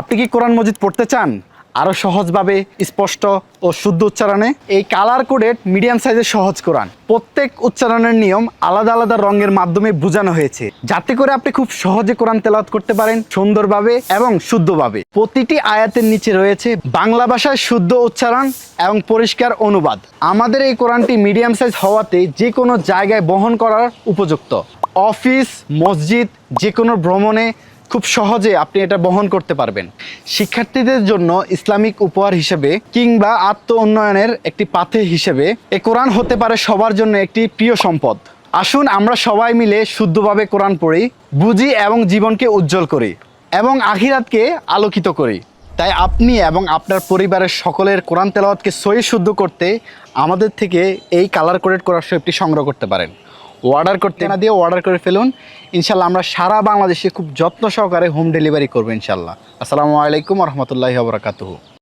আপনি কি কোরআন মজিদ পড়তে চান? আরও সহজভাবে, স্পষ্ট ও শুদ্ধ উচ্চারণে? এই কালার কোডেড মিডিয়াম সাইজের সহজ কোরআন। প্রত্যেক উচ্চারণের নিয়ম আলাদা আলাদা রঙের মাধ্যমে বোঝানো হয়েছে। যাতে করে আপনি খুব সহজে কোরআন তেলাওয়াত করতে পারেন সুন্দরভাবে এবং শুদ্ধভাবে। প্রতিটি আয়াতের নিচে রয়েছে বাংলা ভাষায় শুদ্ধ উচ্চারণ এবং পরিষ্কার অনুবাদ। আমাদের এই কোরআনটি মিডিয়াম সাইজ হওয়াতে যে কোনো জায়গায় বহন করার উপযুক্ত। অফিস, মসজিদ যে কোনো ভ্রমণে খুব সহজে আপনি এটা বহন করতে পারবেন। শিক্ষার্থীদের জন্য ইসলামিক উপহার হিসেবে কিংবা আত্ম উন্নয়নের একটি পাথে হিসেবে এ কোরআন হতে পারে সবার জন্য একটি প্রিয় সম্পদ। আসুন আমরা সবাই মিলে শুদ্ধভাবে কোরআন পড়ি, বুঝি এবং জীবনকে উজ্জ্বল করি এবং আখিরাতকে আলোকিত করি। তাই আপনি এবং আপনার পরিবারের সকলের কোরআন তেলাওয়াতকে সহি শুদ্ধ করতে আমাদের থেকে এই কালার কোডেড করার শৈবটি সংগ্রহ করতে পারেন। অর্ডার করতে না দিয়ে অর্ডার করে ফেলুন। ইনশাল্লাহ আমরা সারা বাংলাদেশে খুব যত্ন সহকারে হোম ডেলিভারি করব ইনশাল্লাহ। আসসালামু আলাইকুম রহমতুল্লাহি বরকাতুহু।